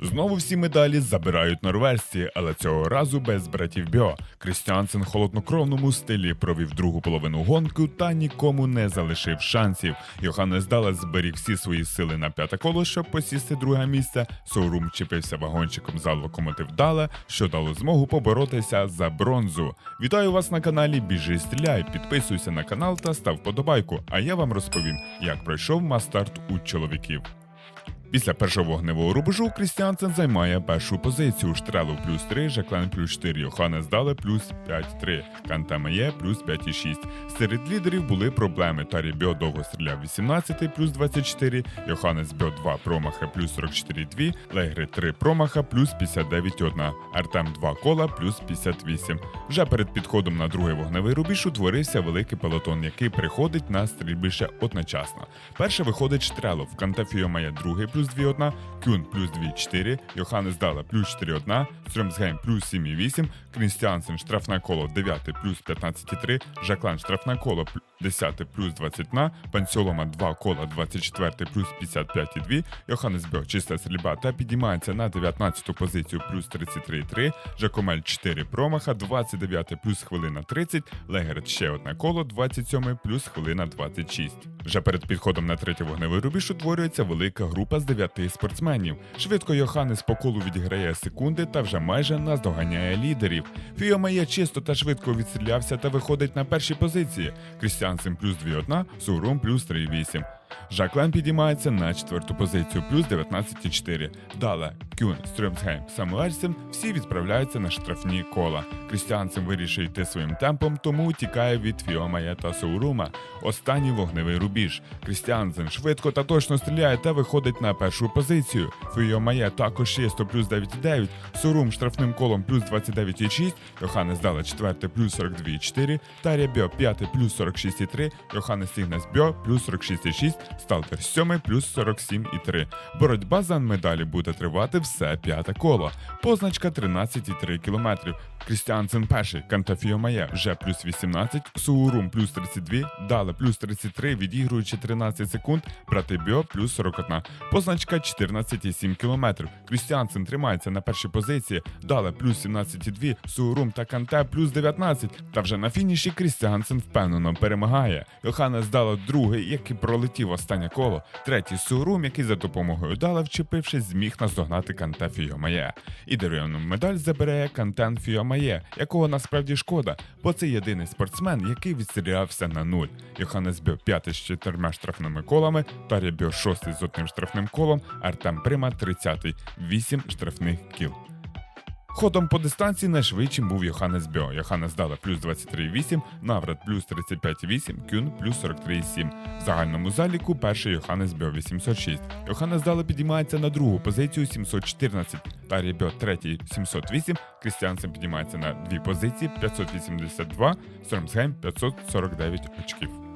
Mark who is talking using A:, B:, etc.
A: Знову всі медалі забирають норвежці, але цього разу без братів Бьо. Крістіансен холоднокровному стилі провів другу половину гонку та нікому не залишив шансів. Йоханнес Далас зберіг всі свої сили на п'яте коло, щоб посісти друге місце. Соурум чіпився вагончиком за локомотив Дала, що дало змогу поборотися за бронзу. Вітаю вас на каналі Біжи Стріляй. Підписуйся на канал та став подобайку. А я вам розповім, як пройшов мастарт у чоловіків. Після першого вогневого рубежу Крістіансен займає першу позицію. Штрелов плюс 3, Жаклен плюс 4, Йоханнес Дале плюс 5-3, Кантамеє плюс 5,6. Серед лідерів були проблеми. Тарі Бьо довго стріляв 18 плюс 24, Йоханнес Бьо 2 промахи плюс 44,2, Легри 3 промаха плюс 59,1, Артем 2 кола плюс 58. Вже перед підходом на другий вогневий рубіж утворився великий пелотон, який приходить на стрільбище одночасно. Перше виходить Штрелов, Кантафіо має другий плюс 2,1, Кюн плюс 2,4, Йоханнес Дала плюс 4,1, Стрьомсгейм плюс 7,8, Крістіансен штрафне коло 9 плюс 15,3, Жаклан штрафне коло 10 плюс 21, Пансьолома 2 кола 24 плюс 55,2, Йоханнес Бьо чиста стрільба та підіймається на 19 позицію плюс 33,3, Жакомель 4 промаха, 29 плюс хвилина 30, Легерт ще одне коло, 27 плюс хвилина 26. Вже перед підходом на третій вогневий рубіж утворюється велика група з 9 спортсменів. Швидко Йоханнес по колу відіграє секунди та вже майже наздоганяє лідерів. Фіомеє чисто та швидко відстрілявся та виходить на перші позиції. Крістіансен плюс 2,1, Сурум плюс 3,8. Жаклен підіймається на четверту позицію, плюс 19,4. Дала, Кюн, Стрьомсгейм, Самуельсен всі відправляються на штрафні кола. Крістіансен вирішує йти своїм темпом, тому тікає від Фіомая та Соурума. Останній вогневий рубіж. Крістіансен швидко та точно стріляє та виходить на першу позицію. Фіомає також чисто плюс 9,9. Сурум штрафним колом плюс 29,6. Йоханнес Дала четверте плюс 42,4. Тарія Бьо п'яте плюс 46,3. Йоханнес Сігнес Бьо плюс 46,6. Сталтер сьомий плюс 47,3. Боротьба за медалі буде тривати все п'яте коло. Позначка 13,3 км. Крістіансен перший, Кантафіо Має вже плюс 18, Суурум плюс 32, Дале плюс 33, відігруючи 13 секунд, Брати Бьо плюс 41. Позначка 14,7 км. Крістіансен тримається на першій позиції, Дале плюс 17,2, Суурум та Канте плюс 19. Та вже на фініші Крістіансен впевнено перемагає. Йоханнес Дала другий, який пролетів останнє коло. Третій Сурум, який за допомогою Дала, вчепившись, зміг наздогнати Канте Фіомає. І дерев'яну медаль забере Кантен Фіомає, якого насправді шкода, бо це єдиний спортсмен, який відстрілявся на нуль. Йоханнес Бьо п'ятий з чотирма штрафними колами, Тарія Бьо шостий з одним штрафним колом, Артем Прима тридцятий, вісім штрафних кіл. Ходом по дистанції найшвидшим був Йоханнес Бьо. Йоханнес Дала плюс 23,8, Наврат плюс 35,8, Кюн плюс 43,7. В загальному заліку перший Йоханнес Бьо 806. Йоханнес Дала підіймається на другу позицію 714. Тарія Бьо третій 708. Крістіансен підіймається на дві позиції 582, Сормсгейм 549 очків.